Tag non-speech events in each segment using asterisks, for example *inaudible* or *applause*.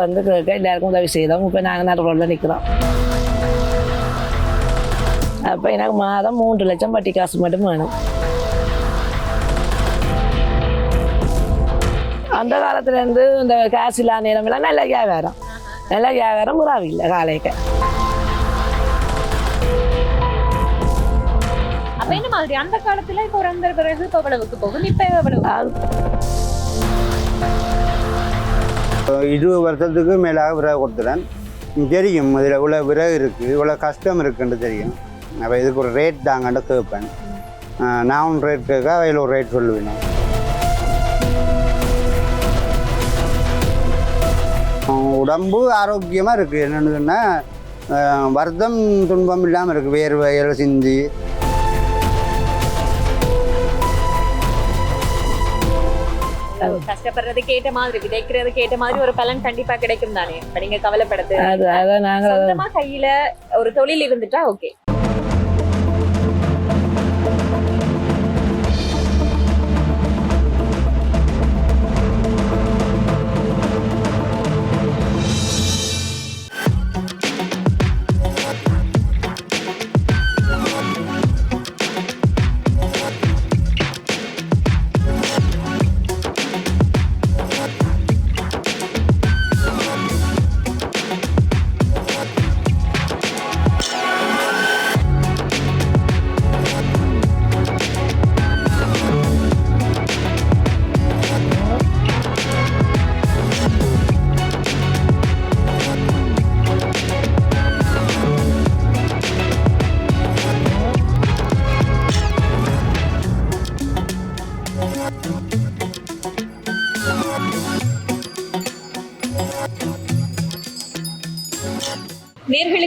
வந்து எல்லாருக்கும் உதவி செய்தோம். இப்போ நாங்கள் நடு ரோட்டில் நிற்கிறோம் அப்போ எனக்கு மாதம் மூன்று லட்சம் வட்டி காசு மட்டும் வேணும். அந்த காலத்துலேருந்து இந்த காசு இல்லாத நேரமெல்லாம் நல்ல வியாபாரம். நல்ல வியாபாரம் உறாவில்லை காலைக்கு அப்ப என்ன மாதிரி? அந்த காலத்துல இப்ப ஒரு அந்த பிறகு இப்ப எவ்வளவுக்கு போகும்? இப்ப எவ்வளவு? இருபது வருஷத்துக்கு மேலாக விறகு கொடுத்துறேன் தெரியும் இதில் இவ்வளோ விறகு இருக்குது இவ்வளோ கஷ்டம் இருக்குன்னு தெரியும். அப்போ இதுக்கு ஒரு ரேட் தாங்கன்னு கேட்பேன். நான் ஒன்று ரேட் கேட்க அவையில் ஒரு ரேட் சொல்லுவேன் உடம்பு ஆரோக்கியமாக இருக்குது என்னென்னு சொன்னால் வருத்தம் துன்பம் இல்லாமல் இருக்குது வேர்வையில் சிந்தி கஷ்டப்படுறதுக்கு ஏற்ற மாதிரி விதைக்கிறதுக்கு ஏற்ற மாதிரி ஒரு பலன் கண்டிப்பா கிடைக்கும் தானே. இப்ப நீங்க கவலைப்படுது அது அதான் கையில ஒரு தொழில் இருந்துட்டா ஓகே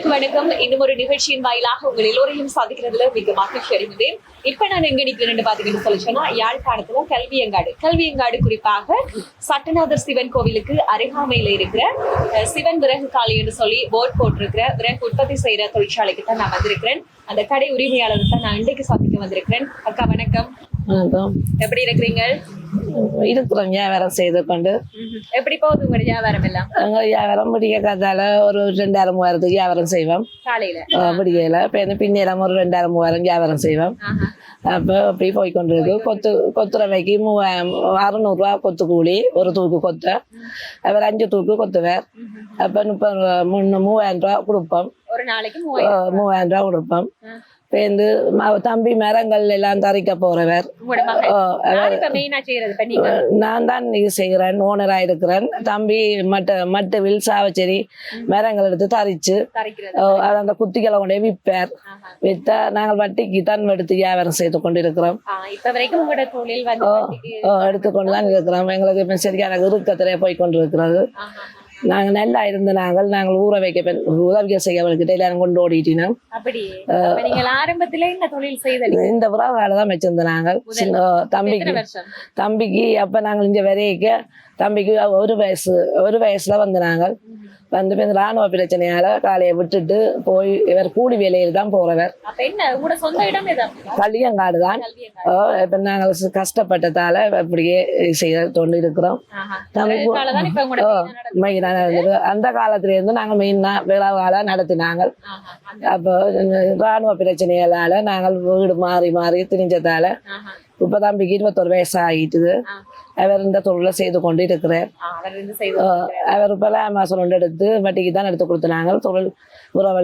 அனைவருக்கும் வணக்கம். இன்னும் ஒரு நிகழ்ச்சியின் வாயிலாக உங்கள் எல்லோரையும் சாதிக்கிறதுல மிக மகிழ்ச்சி அடைந்தேன் இப்ப நான் எங்க நிக்கிறேன் பாத்தீங்கன்னு சொல்லி சொன்னா யாழ்ப்பாணத்துல கல்வியங்காடு. கல்வியங்காடு குறிப்பாக சட்டநாதர் சிவன் கோவிலுக்கு அருகாமையில இருக்கிற சிவன் விறகு காலை என்று சொல்லி போர்ட் போட்டிருக்கிற விறகு உற்பத்தி செய்யற தொழிற்சாலைக்கு தான் நான் வந்திருக்கிறேன். அந்த கடை உரிமையாளருக்கு தான் நான் இன்றைக்கு சந்திக்க வந்திருக்கிறேன். அக்கா வணக்கம். வணக்கம் எப்படி இருக்கிறீங்க? இருக்கிறோம் வியாபாரம் செய்து கொண்டு. எப்படி போகுது உங்களுடைய வியாபாரம் எல்லாம்? எங்கள் வியாபாரம் பிடிக்க காத்தால ஒரு ரெண்டாயிரம் மூவாயிரத்துக்கு வியாபாரம் செய்வோம். காலையில. பிடிக்கல இந்த பின்னேரம் ஒரு ரெண்டாயிரம் மூவாயிரம் வியாபாரம் செய்வோம். அப்போ அப்படி போய் கொண்டு இருக்கு கொத்து கொத்துறவைக்கு மூவாயிரம் அறுநூறுவா கொத்து கூலி ஒரு தூக்கு கொத்த. அவர் அஞ்சு தூக்கு கொத்துவார். அப்போ முப்பது மூணு மூவாயிரம் ரூபா கொடுப்போம். ஒரு நாளைக்கு மூவாயிரம் ரூபா. கொடுப்போம். ம- தம்பி மரங்கள் எல்லாம் தறிக்க போறவர். நான் தான் இன்னைக்கு செய்கிறேன் ஓனராக இருக்கிறேன். தம்பி மட்ட மட்டு வில் சாவச்சேரி மரங்கள் எடுத்து தரிச்சு அது அந்த குத்திகளை கொண்டே விற்பார். விற்றா நாங்கள் வட்டிக்கு தான் எடுத்து வியாபாரம் செய்து கொண்டு இருக்கிறோம் எடுத்துக்கொண்டு தான் இருக்கிறோம். எங்களுக்கு சரியான இறுக்கத்திலே போய் கொண்டு இருக்கிறது. நாங்கள் நல்லா இருந்த நாங்கள் நாங்கள் ஊற வைக்க உதவிகள் செய்யவர்கிட்ட எல்லாரும் கொண்டு ஓடிட்டினோம். ஆரம்பத்திலே இந்த தொழில் செய்தல் இந்த புறாவால தான் வச்சிருந்த நாங்கள். சின்ன தம்பிக்கு தம்பிக்கு அப்போ நாங்கள் இங்கே வரைக்க தம்பிக்கு ஒரு வயசு ஒரு வயசுல வந்து நாங்கள். வந்து இந்த ராணுவ பிரச்சனையால காலையை விட்டுட்டு போய் இவர் கூலி வேலையில் தான் போறவர். கல்வியங்காடு தான். இப்போ நாங்கள் கஷ்டப்பட்டதால இப்படியே செய்ய கொண்டு இருக்கிறோம் இது. அந்த காலத்துல இருந்து நாங்கள் மெயினாக விழாவால நடத்தினாங்க. அப்போ ராணுவ பிரச்சனைகளால நாங்கள் வீடு மாறி மாறி திரிஞ்சதால ஆஹா. இப்போ தம்பிக்கு இருபத்தொரு வயசு ஆகிட்டுது. அவர் இந்த தொழிலை செய்து கொண்டு இருக்கிறார் அவர் மாதம் ஒன்று எடுத்து வட்டிக்கு தான் எடுத்து கொடுத்துனாங்க. தொழில்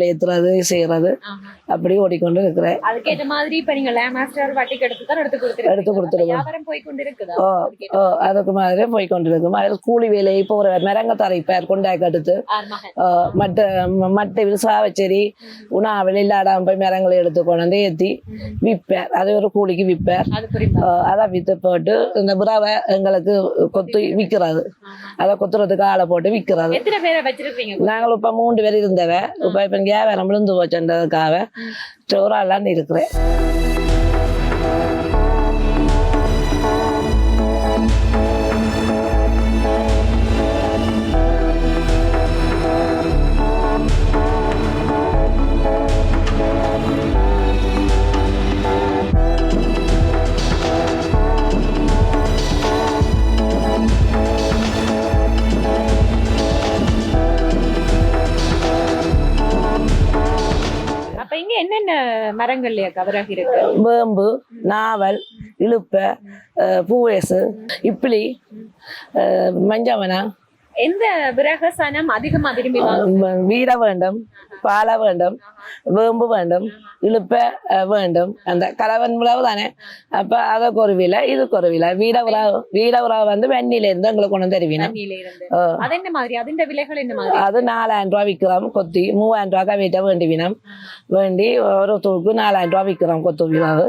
ஏற்றுறது செய்கிறது ஆஹா. அப்படி ஓடிக்கொண்டு இருக்கிறேன். அதுக்கேற்ற மாதிரி இப்ப நீங்க லே மாஸ்டர் வட்டிக்கு எடுத்து தான் எடுத்து கொடுத்துருக்கீங்க. எடுத்து கொடுத்துருக்கோம். அப்ப வியாபாரம் போய் கொண்டு இருக்குதா ஓ ஓ அதுக்கு மாதிரி போய் கொண்டு இருக்கும் அவர் கூலி வேலையை போகிறவர் மிரங்க தரைப்பார் கொண்டாக்கி எடுத்து மட்ட மட்டை சாவச்சேரி உணாவில் இல்லாடாம போய் மரங்களை எடுத்து கொண்டு வந்து ஏற்றி விற்பார் அது ஒரு கூலிக்கு விற்பார் அது புரியுதா? ஆஹ் அதை விற்று போட்டு இந்த புறாவை எங்களுக்கு கொத்து விற்கிறது. அதை கொத்துறதுக்கு ஆளை போட்டு விற்கிறது பேரை நாங்கள் இப்போ மூன்று பேர் இருந்தவ இப்போ இப்போ வியாபாரம் விழுந்து போச்சுன்றதுக்காக ஆளான்னு இருக்கிறேன். மரங்கள்லயா விறகு இருக்கு. வேம்பு நாவல் இழுப்ப பூவேசு இப்பிலி அஹ், மஞ்சவனா எந்த விறகு சனம் அதிகமா விரும்பி வீர வேண்டும் பாலை வேண்டும் வேம்பு வேண்டும் இழுப்ப வேண்டும். அந்த கலவன் உழவு தானே? அப்ப அதுக்கு ஒரு விலை இதுக்கு ஒரு விலை வீர உறவு வீர உறவு வந்து வெண்ணில இருந்து எங்களுக்கு கொண்டு தருவீங்க அது என்ன மாதிரி? அதிന്റെ விலைகள் என்ன மாதிரி? அது நாலாயிரம் ரூபா விற்கிறோம் கொத்தி மூவாயிரம் ரூபாய்க்கா வீட்டை வேண்டி வினம் வேண்டி ஒரு தூக்கு நாலாயிரம் ரூபா விற்கிறோம் கொத்து விழாவு.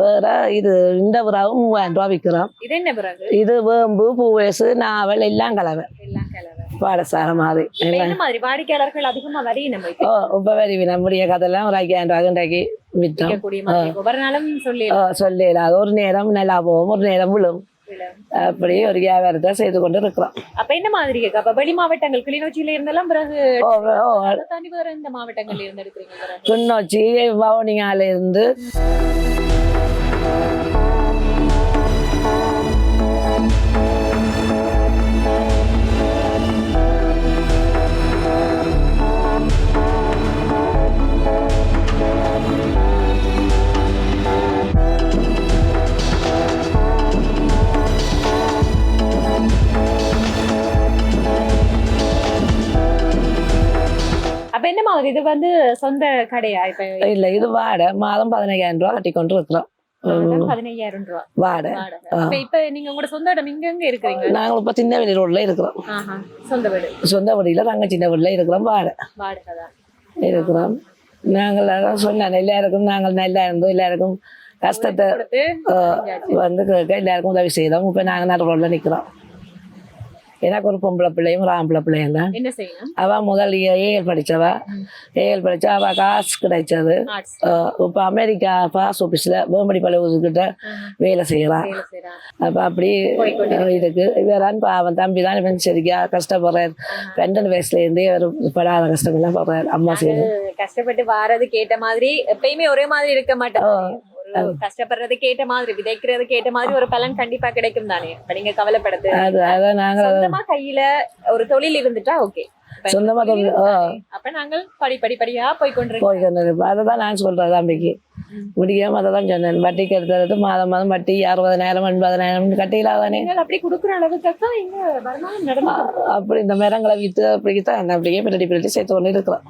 வேற இது இந்த விழாவு மூவாயிரம் ரூபா விற்கிறோம் இது என்ன இது வேம்பு பூவேசு நாவல் எல்லாம் கலவை பாடசாலை மாதிரி வாடிக்கையாளர்கள் அதிகமா வரையும் ஓ இப்போ வரி நம்முடைய கதையெல்லாம் ஒரு ஐயாயிரம் ரூபா இன்றைக்கு விற்றோம் ஒவ்வொரு நாளும் சொல்லி ஓ சொல்லல அது ஒரு நேரம் நல்லா போகும் ஒரு நேரம் விழும். அப்படி ஒரு வியாபாரத்தை செய்து கொண்டு இருக்கிறோம். அப்ப என்ன மாதிரி இருக்கு? அப்ப வெளி மாவட்டங்கள் கிளிநொச்சியில இருந்தெல்லாம் பிறகு தாண்டி வேற இந்த மாவட்டங்கள்ல இருந்து எடுக்கிறீங்க? கிண்ணொச்சி வவுனியால இருந்து அப்ப இது வந்து சொந்த கடையா இப்ப? இல்ல இது வாடகை மாதம் பதினையாயிரம் ரூபா கட்டி கொண்டு இருக்கிறோம். பதினையாயிரம் வாடகை இப்ப நீங்க உங்களோட சொந்த இடம் இங்க எங்க இருக்கிறீங்க? நாங்கள் இப்போ சின்ன வெளி ரோட்ல இருக்கிறோம். சொந்த வீடு. சொந்த சின்ன வீட்டில் இருக்கிறோம் வாடகை வாடகை இருக்கிறோம். நாங்கள் அதான் சொன்னேன் எல்லாருக்கும் நாங்கள் நல்லா இருந்தோம் எல்லாருக்கும் கஷ்டத்தை வந்து எல்லாருக்கும் உதவி செய்தோம். இப்போ நாங்கள் நடு ரோட்ல நிற்கிறோம் எனக்கு ஒரு பொம்பளை பிள்ளையும் ஒரு ஆம்பளை பிள்ளையும் தான் என்ன செய்யணும்? அவ முதல் ஏஎல் படிச்சவ. ஏஎல் படிச்சா அவ காசு கிடைச்சது. இப்போ அமெரிக்கா பாஸ் ஆஃபீஸில் வேம்படி பழுவதுக்கிட்ட வேலை செய்யறாங்க அப்போ அப்படி இருக்கு. இவரான் பாவன் தம்பி தான் இவன் சரிக்கா கஷ்டப்படுறாரு. பன்னெண்டு வயசுல இருந்தே ஒரு படாத கஷ்டமெல்லாம் படுறாரு. அம்மா செய்யுது கஷ்டப்பட்டு வாரது கேட்ட மாதிரி எப்பயுமே ஒரே மாதிரி இருக்க மாட்டேன் ஒரு கஷ்டப்படுறதுக்கு ஏற்ற மாதிரி விதைக்கிறதுக்கு ஏற்ற மாதிரி ஒரு பலன் கண்டிப்பா கிடைக்கும் தானே. இப்ப நீங்க கவலைப்படுது சொந்தமா கையில ஒரு தொழில் இருந்துட்டா ஓகே சொந்தமா. அப்ப நாங்கள் படி படி படியா போய் கொண்டிருக்கோம். அதை தான் நான் சொல்றேன் தம்பிக்கு. முடியாம அதை தான் சொன்னேன். வட்டிக்கு எடுத்தது மாதம் மாதம் வட்டி அறுபதனாயிரம் எண்பதனாயிரம் கட்டிலாதானே. நீங்கள் அப்படி கொடுக்குற அளவுக்கு தான் இங்க அப்படி இந்த மரங்களை விற்று அப்படி தான் அப்படியே பிரட்டி பிரட்டி சேர்த்து கொண்டு இருக்கிறோம்.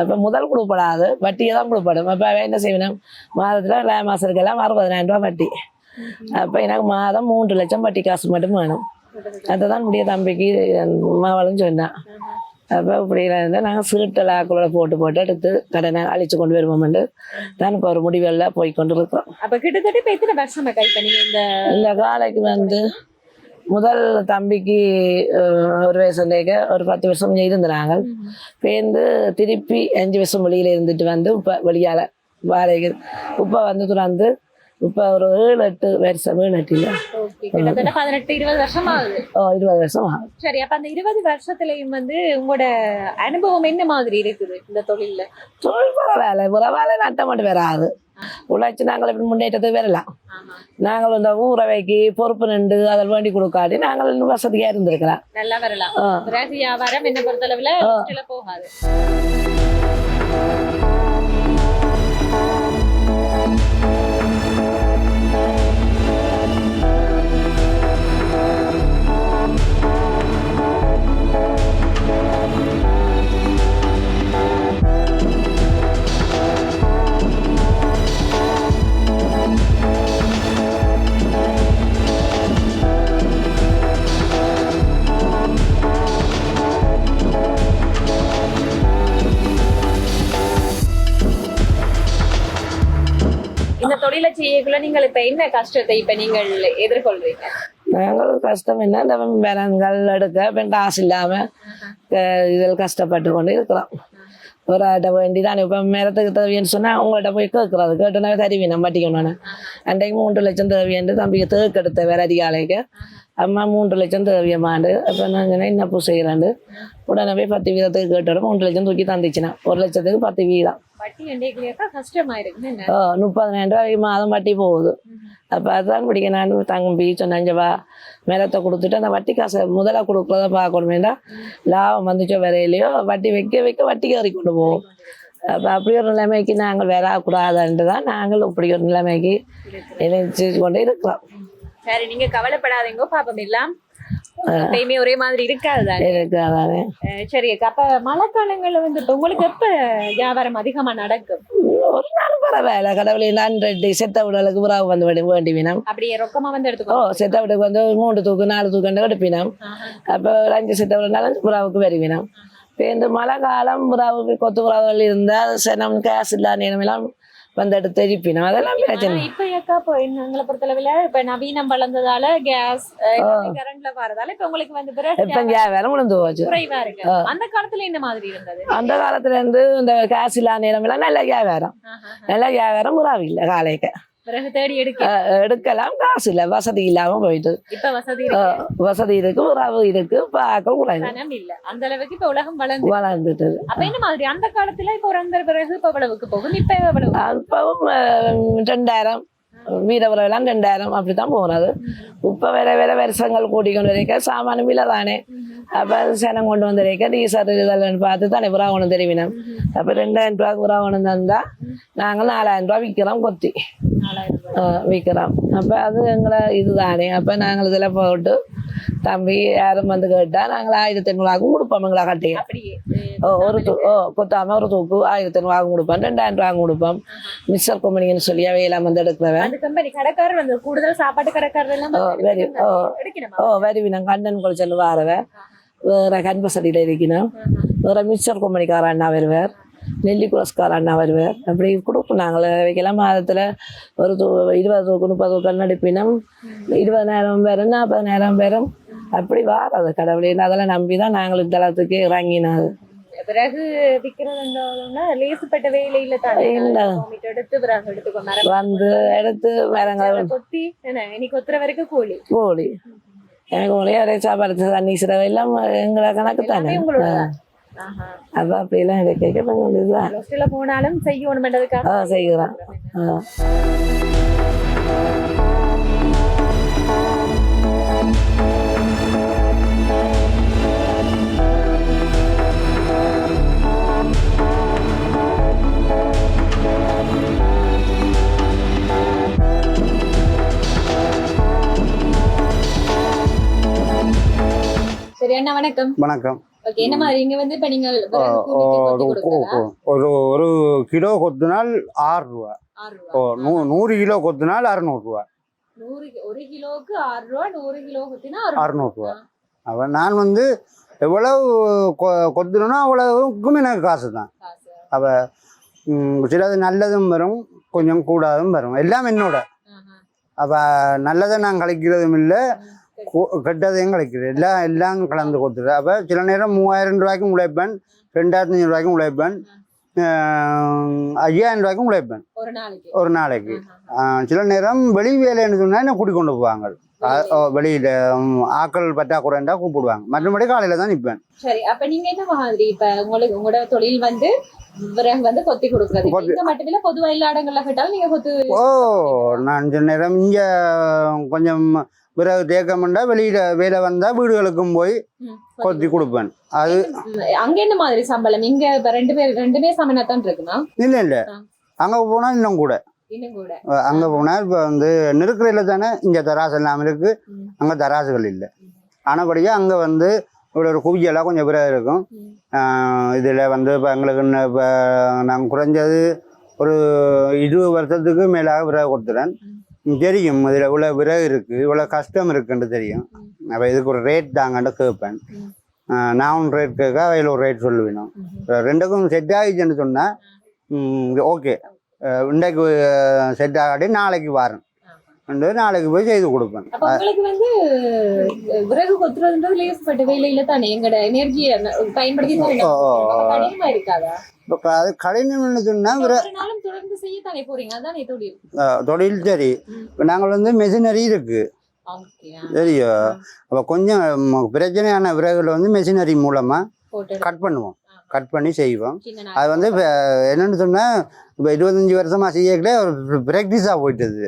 அப்போ முதல் கொடுப்படாது வட்டியை தான் கொடுப்படும். அப்போ என்ன செய்யணும் மாதத்தில் மாதத்துக்கெல்லாம் அறுபதனாயிரம் ரூபா வட்டி. அப்போ எனக்கு மாதம் மூன்று லட்சம் வட்டி காசு மட்டும் வேணும். அதை தான் முடிய தம்பிக்கு மாவளும் சொன்னான். அப்போ இப்படி இருந்தால் நாங்கள் சீட்டல் ஆக்களோட போட்டு போட்டு எடுத்து கடனை அழிச்சு கொண்டு வருவோம்னு. தான் இப்போ ஒரு முடிவுகளில் போய் கொண்டு இருக்கிறோம் அப்ப கிட்டத்தட்ட இப்ப எத்தனை வருஷம் கை இந்த இந்த காலைக்கு வந்து முதல் தம்பிக்கு ஒரு வயசுலேக்க ஒரு பத்து வருஷம் இருந்தாங்க பேருந்து திருப்பி அஞ்சு வருஷம் வெளியில இருந்துட்டு வந்து இப்போ வெளியால வாடகை இப்போ வந்து துறந்து இப்போ ஒரு ஏழு எட்டு வருஷம் Okay, கிட்டத்தட்ட பதினெட்டு இருபது வருஷம் ஆகுது ஓ இருபது வருஷம் ஆகும் சரி அப்ப அந்த இருபது வருஷத்துலயும் வந்து உங்களோட அனுபவம் என்ன மாதிரி இருக்குது இந்த தொழில்ல தொழில் பரவாயில்ல பரவாயில்ல நட்டம் மட்டும் வராது உழைச்சி நாங்கள் இப்படி முன்னேற்றத்துக்கு வரலாம் நாங்கள் இந்த ஊரவைக்கு பொறுப்பு நின்று அதில் வேண்டி கொடுக்காட்டி நாங்கள் இன்னும் வசதியாக இருந்திருக்கலாம் நல்லா வரலாம் வியாபாரம் என்ன பொறுத்தளவுல போகாது தொழிலை செய்யக்குள்ள நீங்கள் இப்ப என்ன கஷ்டத்தை இப்ப நீங்கள் எதிர்கொள்றீங்க? நாங்களும் கஷ்டம் என்ன இந்த மரங்கள் எடுக்க இப்போ காசு இல்லாமல் இதில் கஷ்டப்பட்டு கொண்டு இருக்கிறோம். ஒரு ஆட்ட வேண்டி தான் இப்போ மரத்துக்கு தேவைன்னு சொன்னால் அவங்கள்ட்ட போய் கேட்குறது கேட்டோன்னா தருவி நம்ம வட்டிக்கணும்னு அன்றைக்கு மூன்று லட்சம் தேவையன்று தம்பிக்கு தேக்கு எடுத்த வேற அதிகாலைக்கு. அம்மா மூன்று லட்சம் தேவையமாண்டு அப்போ நான் என்ன பூ செய்கிறாண்டு உடனே போய் பத்து வீதத்துக்கு கேட்டோட மூன்று லட்சம் தூக்கி தந்துச்சுனா. ஒரு லட்சத்துக்கு பத்து வீதம். முப்பதாயிரம் ரூபாய் மாதம் வட்டி போகுது. அப்போ அதுதான் பிடிக்க நான். தம்பி சொன்னாஞ்சவா மேலத்தை கொடுத்துட்டு அந்த வட்டி காசை முதல்ல கொடுக்குறத பார்க்கணும் வேண்டாம் லாபம் வந்துச்சோ வரையிலையோ வட்டி வைக்க வைக்க வட்டி கறி கொண்டு போகும் அப்போ அப்படி ஒரு நிலைமைக்கு நாங்கள் வரக்கூடாதுன்ட்டு தான் நாங்கள் இப்படி ஒரு நிலைமைக்கு நினைச்சு கொண்டு இருக்கிறோம். சரி நீங்க கவலைப்படாதீங்க பாப்போம் எல்லாம். எப்பயுமே ஒரே மாதிரி இருக்காது தானே இருக்கிறதானே அஹ் சரி அக்கா அப்ப மழை காலங்கள்ல வந்து இப்ப உங்களுக்கு எப்ப வியாபாரம் அதிகமா நடக்கும்? ஒரு நாள் பரவாயில்ல கடவுளை நான் ரெண்டு செத்த விடலுக்கு புறாவு வந்து வேண்டி வேண்டி வினம் அப்படியே ரொக்கமா வந்து எடுத்துக்கோ. செத்த விடக்கு வந்து மூன்று தூக்கு நாலு தூக்கு எடுப்பினம் அப்போ ஒரு அஞ்சு செத்த விடனாலும் புறாவுக்கு வருவினம் இப்போ இந்த மழை காலம் புறாவுக்கு கொத்து புறாவுகள் இருந்தால் சனம் கேஸ் இல்லாத நேரமெல்லாம் வந்து எடுத்து எரிப்பினம் அதெல்லாம் பிரச்சனை இப்ப அக்கா இப்போ எங்களை பொறுத்தளவுல இப்ப நவீனம் வளர்ந்ததால கேஸ் கரண்ட்ல வரதால இப்ப உங்களுக்கு வந்து பிறகு இப்போ வியாபாரம் விழுந்து போச்சு குறைவா இருக்கு அந்த காலத்துல என்ன மாதிரி இருந்தது அந்த காலத்துல இருந்து இந்த கேஸ் இல்லாத நேரமெல்லாம் நல்ல வியாபாரம். நல்ல வியாபாரம் புறாவு இல்லை காலைக்கு பிறகு தேடி எடுக்க. எடுக்கலாம். காசு இல்லை வசதி இல்லாமல் போயிட்டு. இப்ப வசதி வசதி இருக்கு உறவு இருக்கு பார்க்க இல்ல. அந்த அளவுக்கு இப்ப உலகம் வளர்ந்து. வளர்ந்துட்டு. அப்ப என்ன மாதிரி? அந்த காலத்துல இப்ப அந்த பிறகு இப்ப எவ்வளவுக்கு போகும்? இப்ப எவ்வளவு? அப்பவும் அஹ், ரெண்டாயிரம். மீதவரெல்லாம் ரெண்டாயிரம். அப்படித்தான் போனது. இப்போ வேற வேற வருஷங்கள் கூட்டிக்கொண்டு வரைக்க சாமான விலை தானே அப்போ சனம் கொண்டு வந்து வரைக்க டீசர் இதெல்லாம் பார்த்து தானே புறா கொண்டு தெரிவினோம் அப்போ ரெண்டாயிரம் ரூபா புறா கொண்டு வந்தா நாங்கள் நாலாயிரம் ரூபா விற்கிறோம் கொத்தி விற்கிறோம் அப்போ அது எங்களை இதுதானே அப்போ நாங்கள் இதில் போட்டு தம்பி யாரும் வந்து கேட்டால் நாங்கள் ஆயிரத்தி ஐநூறுவாக்கும் கொடுப்போம் எங்களை கட்டிய அப்படியே ஓ ஒரு தூ ஓ கொத்தாம ஒரு தூக்கு ஆயிரத்தி ஐநூறு கொடுப்போம் ரெண்டாயிரம் ரூபா கொடுப்போம் மிஸ்டர் கொம்பனின்னு சொல்லி அவையெல்லாம் வந்து எடுக்கிறவன் அந்த கம்பெனி கடைக்காரர் வந்து கூடுதல் சாப்பாட்டு கடைக்காரர் ஓ வெரி ஓ வருவினம் கண்ணன் குளிச்சல் வாரவன் வேற கன்பசடியில் இருக்கணும் வேற மிஸ்டர் கொம்பனிக்கார அண்ணா வருவார் நெல்லி குலஸ்கார அண்ணா வருவார் அப்படி கொடுப்போம் நாங்கள் வைக்கலாம் மாதத்தில் ஒரு தூ இருபது முப்பது தூக்கு நடிப்பினம் இருபதனாயிரம் பேரும் நாற்பதனாயிரம் பேரும் அப்படி வாரது கடவுளின் அதெல்லாம் நம்பி தான் நாங்கள் இந்த தளத்துக்கு இறங்கினது பிறகு விக்கிறதுன்னா லேசுப்பட்ட வேலையில தானே இல்ல. வாமிட் எடுத்து பிறகு எடுத்துக்கோ மரம் வந்து எடுத்து மரங்களை கொத்தி என்ன வரைக்கும் கோழி எனக்கு ஒரே ஒரே சாப்பாடு தண்ணி சிறவை எல்லாம் எங்களை கணக்கு தானே. அப்போ அப்படிலாம் எனக்கு கேட்க கொஞ்சம் இதுதான். போனாலும் ஆ செய்கிறேன் ஆ. சரி அண்ணா வணக்கம். வணக்கம். ஓகே என்ன மாதிரி? இங்க வந்து இப்ப நீங்க ஆ, விறகு கூலிக்கு ஒரு? ஒரு ஒரு கிலோ கொத்துனால் ஆறு ரூபா ரூபா நூறு கிலோ கொத்துனால் அறுநூறுவா நூறு ஒரு கிலோவுக்கு ஆறு ரூபா நூறு கிலோ குத்தினா அறுநூறுவா. அவன் நான் வந்து எவ்வளவு கொத்துனோ அவ்வளவுக்கும் எனக்கு காசு. தான் அவ சிலது நல்லதும் வரும் கொஞ்சம் கூடாதும் வரும். எல்லாம் என்னோட. அப்ப நல்லதை நான் கழிக்கிறதும் இல்லை. கெட்டதையும் கழிக்கிறேன் எல்லாம் எல்லாம் கலந்து கொடுத்துரு அப்போ சில நேரம் மூவாயிரம் ரூபாய்க்கும் உழைப்பேன். ரெண்டாயிரத்தி ஐநூறு ரூபாய்க்கும் உழைப்பேன். ஐயாயிரம் ரூபாய்க்கும் உழைப்பேன். ஒரு நாளைக்கு. சில நேரம் வெளி வேலைன்னு சொன்னால் என்ன கூட்டிக் கொண்டு போவாங்க? வெளியில ம், ஆட்கள் பற்றாக்குறைண்டா கூப்பிடுவாங்க. மற்றபடி காலையில தான் நிற்பேன் சரி அப்ப நீங்க என்ன மாதிரி இப்ப உங்களுக்கு உங்களோட தொழில் வந்து வந்து கொத்தி கொடுக்கறது? கொத்தி- இங்க மட்டும் இல்ல பொதுவா எல்லா இடங்கள்ல கேட்டாலும் நீங்க கொத்து ஓ நான் நேரம் இங்கே கொஞ்சம் பிறகு தேக்கமெண்டா வெளியில வேலை வந்தா வீடுகளுக்கும் போய் கொத்தி கொடுப்பேன். அது அங்க என்ன மாதிரி சம்பளம்? இங்க ரெண்டு பேர் ரெண்டுமே சமனாத்தான் இருக்குமா? இல்லை இல்லை. அங்கே போனால் இன்னும் கூட. அங்கே போனால் இப்போ வந்து நெருக்கடியில் தானே இங்கே தராசு எல்லாம் இருக்கு. அங்கே தராசுகள் இல்லை. ஆனபடியாக அங்கே வந்து இவ்வளோ ஒரு குவியெல்லாம் கொஞ்சம் பிறகு இருக்கும். இதில் வந்து இப்போ எங்களுக்கு இப்போ நாங்கள் குறைஞ்சது ஒரு இருபது வருஷத்துக்கு மேலாக விறகு கொடுத்துறேன். தெரியும். இதில் இவ்வளோ விறகு இருக்குது இவ்வளோ கஷ்டம் இருக்குன்னு தெரியும். அப்போ இதுக்கு ஒரு ரேட் தாங்கன்னு கேட்பேன். நான் ஒன்று ரேட் கேட்க அவையில் ஒரு ரேட் சொல்லுவேணும். ரெண்டுக்கும் செட் ஆகிடுச்சுன்னு சொன்னால் ஓகே. இன்றைக்கு செட் ஆகாட்டி நாளைக்கு வரேன். ரெண்டு நாளைக்கு போய் செய்து கொடுப்பேன். உங்களுக்கு வந்து விறகு கொத்துறதுன்றது லேசுப்பட்ட வேலையில தானே? எங்கட எனர்ஜியை பயன்படுத்தி தானே? கடினமா இருக்காதா? இப்போ அது கடினம்னு சொன்னால் தொடர்ந்து செய்யத்தானே போறீங்க? அதானே தொழில். சரி. இப்போ நாங்கள் வந்து மெஷினரி இருக்குது ஓகே தெரியும் அப்போ கொஞ்சம் பிரச்சனையான விறகுல வந்து மெஷினரி மூலமாக கட் பண்ணுவோம். கட் பண்ணி செய்வோம். அது வந்து என்னன்னு சொன்னால் இப்போ இருபத்தஞ்சி வருஷமாக செய்யக்கிட்டே ஒரு ப்ராக்டிஸாக போயிட்டது.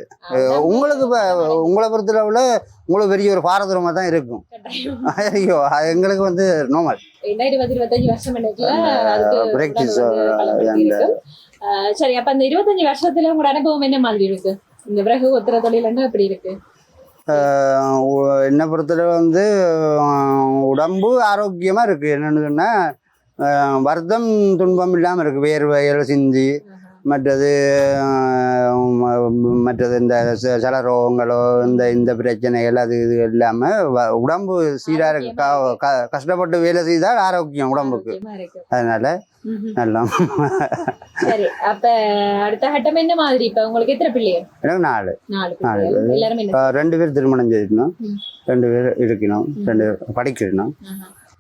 உங்களுக்கு இப்போ உங்களை பொறுத்தளவில் உங்களுக்கு பெரிய ஒரு பாரதூரமாக தான் இருக்கும். *laughs* ஐயோ எங்களுக்கு வந்து இருக்கு. ஆஹ் சரி அப்ப அந்த இருபத்தஞ்சு வருஷத்துல உங்களோட அனுபவம் என்ன மாதிரி இருக்கு? இந்த விறகு ஒத்துற தொழில் எப்படி இருக்கு? என்னை பொறுத்தளவு வந்து உடம்பு ஆரோக்கியமாக இருக்குது என்னென்னு சொன்னால் வருத்தம் துன்பம் இல்லாமல் இருக்குது வேர்வைகள் சிந்தி மற்றது மற்றது இந்த சல ரோகங்களோ இந்த இந்த பிரச்சனைகள் அது இது இல்லாமல் உடம்பு சீராக இருக்கு. கஷ்டப்பட்டு வேலை செய்தால் ஆரோக்கியம் உடம்புக்கு. அதனால. நல்லா. சரி அப்ப அடுத்த கட்டம் என்ன மாதிரி? இப்ப உங்களுக்கு எத்தனை பிள்ளைகள்? எனக்கு நாலு. நாலு ரெண்டு பேர் திருமணம் செய்யணும். ரெண்டு பேர் இருக்கணும். ரெண்டு பேர் படிக்கணும்.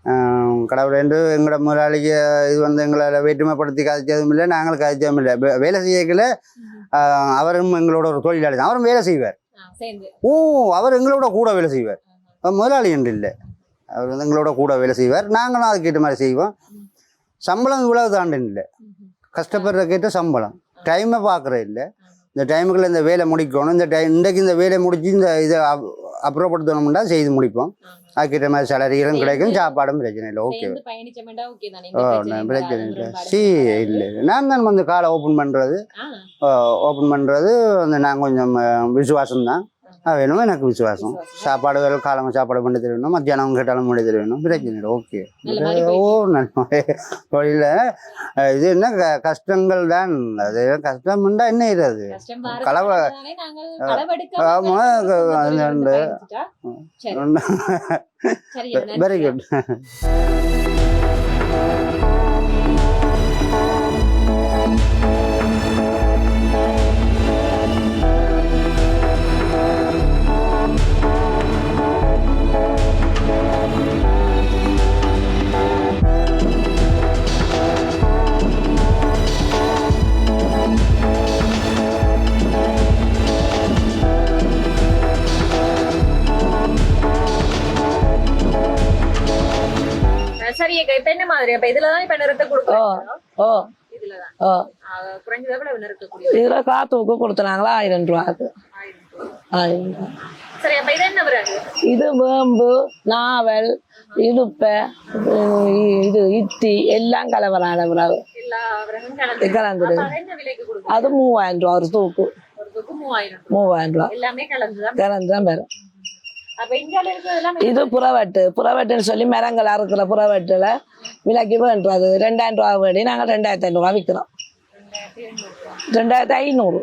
ஆஹா. கடவுளேண்டு எங்களோட முதலாளிக்கு இது வந்து எங்களை வேற்றுமைப்படுத்தி கதைச்சதும் இல்லை நாங்களும் கதைச்சதும் இல்லை. வேலை செய்யக்கல அவரும் எங்களோட ஒரு தொழிலாளி தான். அவரும் வேலை செய்வார். ஓ அவர் எங்களோட கூட வேலை செய்வார். முதலாளி என்று இல்லை. அவர் வந்து எங்களோட கூட வேலை செய்வார். நாங்களும் அதுக்கேற்ற மாதிரி செய்வோம். சம்பளம் இவ்வளவு தாண்டுன்னு இல்லை. கஷ்டப்படுற கேட்ட சம்பளம். டைமை பார்க்குறது இல்லை. இந்த டைமுக்குள்ள இந்த வேலை முடிக்கணும். இந்த டைம் இன்றைக்கு இந்த வேலையை முடிச்சு இந்த இதை அப்- அப்புறப்படுத்தணும்னா செய்து முடிப்போம். அதுக்கிட்ட மாதிரி சேலரிகளும் கிடைக்கும் சாப்பாடும் பிரச்சனை இல்லை ஓகே பிரச்சனை இல்லை சி இல்லை நான் தான் வந்து காலை ஓப்பன் பண்ணுறது ஓப்பன் பண்ணுறது வந்து நான் கொஞ்சம் விசுவாசம் தான் வேணும் எனக்கு விசுவாசம் விசுவாசம். சாப்பாடுகள் காலமாக சாப்பாடு பண்ணி தருவேணும் மத்தியானம் கேட்டாலும் பண்ணி தருவேணும் பிரச்சனை இல்லை ஓகே ஓ நல்ல தொழில இது என்ன க- கஷ்டங்கள் தான் அது கஷ்டம்ண்டா என்ன இது கஷ்டம் கலவை- பாரதத்தானே நாங்கள் களவெடுக்க சரி இப்ப என்ன மாதிரி? அப்ப இதுலதான் இப்ப நிறுத்த கொடுக்குறோம் ஓ ஓ. எவ்வளவு நிறுத்தக்கூடிய இதில் காத்துக்கு கொடுத்துனாங்களா? ஆயிரம் ரூபாய்க்கு ஆயிரம் சரி அப்ப இது என்ன விறகு இது வேம்பு நாவல் இடுப்பை இது இத்தி எல்லாம் கலவரான கலந்துரு. அது மூவாயிரம் ரூபா ஒரு தூக்கு மூவாயிரம் ரூபா. கலந்துதான் வரும். இது புறவட்டு புறவட்டுன்னு சொல்லி மரங்கள் அறுக்கிற புறவட்டுல விலைக்கு வேண்டுறது ரெண்டாயிரம் ரூபா வேண்டி நாங்கள் ரெண்டாயிரத்தி ஐநூறுரூவா விற்கிறோம் ரெண்டாயிரத்தி ஐநூறு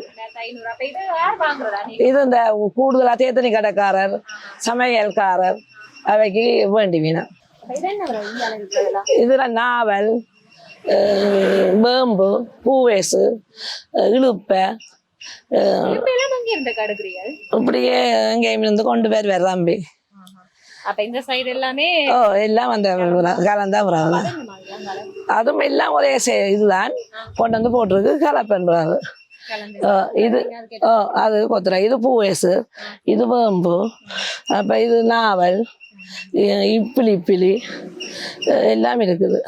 இது இந்த கூடுதலாக தேத்தனி கடைக்காரர் சமையல்காரர் அவைக்கு வேண்டி இருக்கிறதெல்லாம்? இதில் நாவல் வேம்பு பூவேசு இழுப்பை இப்படியே இருந்து கொண்டு பேர் வேறு தம்பி அப்ப இந்த சைடு எல்லாமே ஓ எல்லாம் அந்த கலந்தா வராது அதுவும் எல்லாம் ஒரே சே இதுதான். கொண்டு வந்து போட்டிருக்கு கலப்பன்றாரு கலந்து. அஹ், இது ஓ அது கொத்துற இது பூவேசு இது வேம்பு அப்போ இது நாவல் இப்பிலி இப்பிலி எல்லாம் இருக்குது.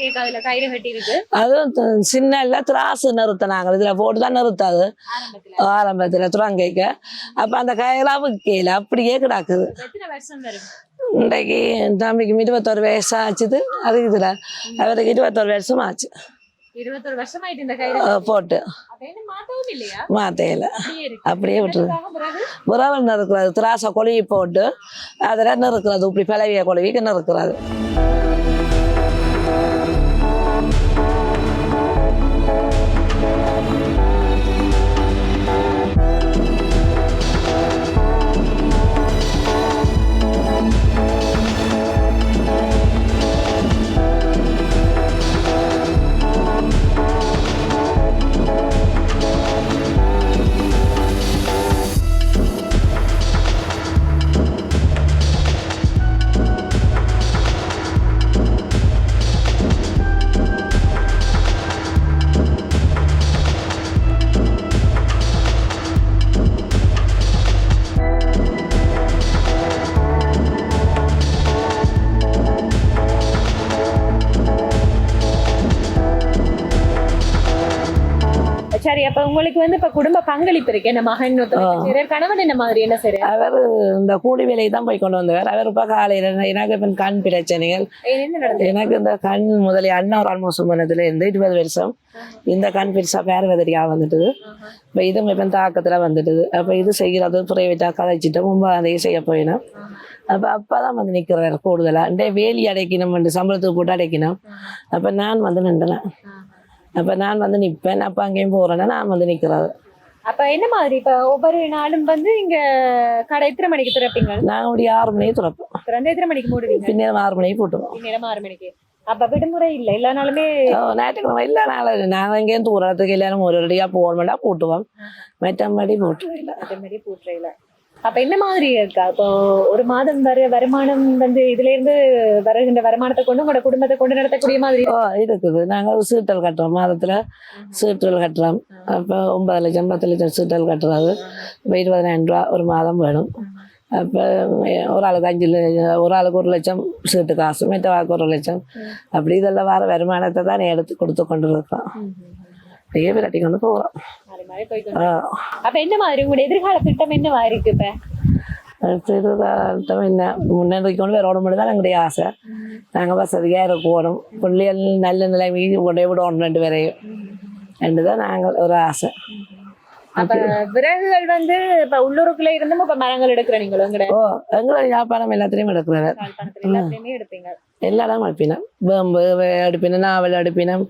இருக்கு அதுல கயிறு கட்டி இருக்கு அதுவும் சின்ன இல்லை திராசு நிறுத்தினாங்க. இதில் போட்டு தான் நிறுத்தாது. ஆரம்பத்துல. துறங்கைக்க. அப்போ அந்த கயிறாக விற்கல அப்படியே கிடக்குது. எத்தனை வருஷம் வரும்? இன்றைக்கு என் தம்பிக்கு இருபத்தொரு வயசு ஆச்சுது அது இதில். அவருக்கு இருபத்தொரு வருஷம் ஆச்சு இருபத்தொரு வருஷம் ஆயிட்டு இந்த கயிறு அஹ் போட்டு. மாத்தையில் அப்படியே விட்டுருது. உறவல் நறுக்கிறது. திராசை கொழுவி போட்டு. அதில் நறுக்கிறது. இப்படி பிளவிய கொழுவிக்கு நறுக்கிறது. குடும்ப பங்களிப்பு இருக்கு. என்ன மகன் கணவன் என்ன மாதிரி என்ன செய்யறாரு அவர் இந்த கூலி வேலையை தான் போய் கொண்டு வந்தவர் அவர் இப்போ காலையில் எனக்கு இப்போ கண் பிரச்சனைகள். எனக்கு இந்த கண் முதலில் அண்ணா ஒரு ஆல்மோஸ்ட் பண்ணதுல இருந்து இருபது வருஷம். இந்த கண் பெருசாக பேர் வெதரியாக வந்துட்டுது. இப்போ இது இப்போ தாக்கத்தில் வந்துட்டுது. அப்போ இது செய்கிறது ப்ரைவேட்டாக கதைச்சிட்டு ஒன்பதாம் செய்ய போயினோம். அப்போ அப்பா தான் வந்து நிற்கிறார் கூடுதலாக இந்த வேலி அடைக்கணும் சம்பளத்துக்கு போட்டு அடைக்கணும். அப்போ நான் வந்து நின்றேன். அப்போ நான் வந்து நிற்பேன் அப்போ அங்கேயும் போகிறேன்னா நான் வந்து நிற்கிறது அப்ப என்ன மாதிரி? இப்ப ஒவ்வொரு நாளும் வந்து இங்க கடை எத்தனை மணிக்கு திறப்பீங்க? நாங்கள் ஒரு ஆறு மணிக்கு திறப்போம். திறந்து எத்தனை மணிக்கு மூடுவீங்க? பின்னர் ஆறு மணிக்கு போட்டுருவோம். நேரம் ஆறு மணிக்கு. அப்ப விடுமுறை இல்ல. எல்லா நாளுமே ஞாயிற்றுக்கிழமை இல்லை. நாள் நாங்கள் எங்கேயும் தூரத்துக்கு எல்லாரும் ஒரு ரெடியாக போகணுமெண்டா போட்டுவோம். இல்லை அதே மாதிரி பூட்டுறையில அப்ப என்ன மாதிரி இருக்கா? இப்போ ஒரு மாதம் வர வருமானம் வந்து இதுல இருந்து வருகின்ற வருமானத்தை கொண்டு உங்களோட குடும்பத்தை கொண்டு நடத்தக்கூடிய மாதிரி இருக்குது. நாங்கள் சீட்டல் கட்டுறோம். மாதத்தில் சீட்டல் கட்டுறோம். அப்போ ஒன்பது லட்சம் பத்து லட்சம் சீட்டல் கட்டுறது. இப்போ இருபதாயிரம் ரூபா ஒரு மாதம் வேணும். அப்போ ஒரு ஆளுக்கு அஞ்சு ஒரு ஆளுக்கு ஒரு லட்சம் சீட்டு காசு மற்ற ஆளுக்கு ஒரு லட்சம். அப்படி இதெல்லாம் வர வருமானத்தை தான் எடுத்து கொடுத்து கொண்டு இருக்கோம் அப்படியே விரட்டி கொண்டு போகிறோம் அப்ப என்ன மாதிரி உங்களோட எதிர்கால திட்டம் என்னவா இருக்கு இப்ப? திருகாட்டம் என்ன? முன்னேறி கொண்டு வேற ஓட தான் எங்களுடைய ஆசை. நாங்கள் வசதியாக இருக்கணும். பிள்ளைகள் நல்ல நிலைமை கொண்டே விடணும் ரெண்டு பேரையும். ரெண்டு தான் நாங்கள் ஒரு ஆசை. அப்ப விறகுகள் வந்து இப்ப உள்ளூருக்குள்ள இருந்தும் இப்ப மரங்கள் எடுக்கிற நீங்களும் உங்களோட ஓ எங்களை வியாபாரம் எல்லாத்துலேயும் யாழ்ப்பாணத்துல எல்லாத்தையுமே எடுப்பீங்க. எல்லா இடமும் அடுப்பினோம் வேம்பு அடுப்பினோம் நாவல் அடுப்பினோம்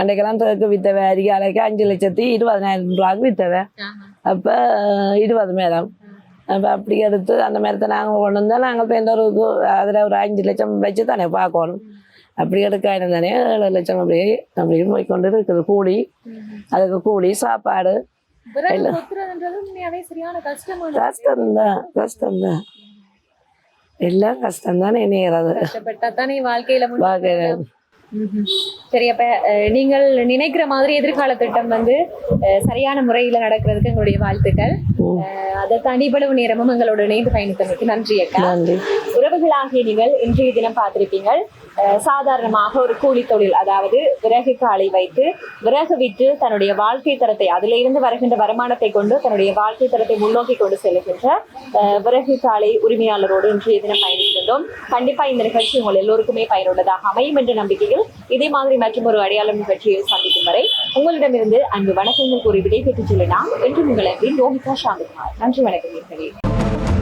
அன்றைக்கெல்லாம் தேக்கு வித்தவை அரிக்க அலைக்க அஞ்சு லட்சத்தி இருபதனாயிரம் ரூபாய்க்கு வித்தவை. அப்போ இருபது மேடம். அப்போ அப்படி எடுத்து அந்த மரத்தை நாங்கள் கொண்டு வந்தால் நாங்கள் ஒரு அதில் ஒரு அஞ்சு லட்சம் வச்சு தானே பார்க்கணும் அப்படி எடுக்க தானே ஏழு லட்சம் அப்படியே அப்படியே போய் கொண்டு இருக்குது கூலி. அதுக்கு கூலி சாப்பாடு கஷ்டம்தான் கஷ்டம்தான். எல்லாம் கஷ்டப்பட்டா தானே வாழ்க்கையில முன்னேற வாழ்க்கையில ம்ஹும். சரி அப்ப நீங்கள் நினைக்கிற மாதிரி எதிர்கால திட்டம் வந்து சரியான முறையில நடக்கிறதுக்கு எங்களுடைய வாழ்த்துக்கள். அதை இவ்வளவு நேரமும் எங்களோட இணைந்து பயணித்தமைக்கு நன்றி அக்கா. உறவுகளாகிய நீங்கள் இன்றைய தினம் பார்த்திருப்பீங்கள். அஹ், சாதாரணமாக ஒரு கூலி தொழில் அதாவது விறகு காலை வைத்து விறகு விற்று தன்னுடைய வாழ்க்கை தரத்தை அதிலிருந்து வருகின்ற வருமானத்தை கொண்டு தன்னுடைய வாழ்க்கை தரத்தை முன்னோக்கி கொண்டு செல்கின்ற விறகு காலை உரிமையாளரோடு இன்றைய தினம் வேண்டும். கண்டிப்பா இந்த நிகழ்ச்சி உங்கள் எல்லோருக்குமே பயனுள்ளதாக அமையும் என்ற நம்பிக்கையில் இதே மாதிரி மற்றும் ஒரு அடையாளம் நிகழ்ச்சியில் சந்திக்கும் வரை உங்களிடமிருந்து அன்பு வணக்கங்கள் கூறி விடைபெற்றுச் செல்ல என்று உங்களை நோகிதா சாந்தகுமார் நன்றி வணக்கம் இருக்கிறேன்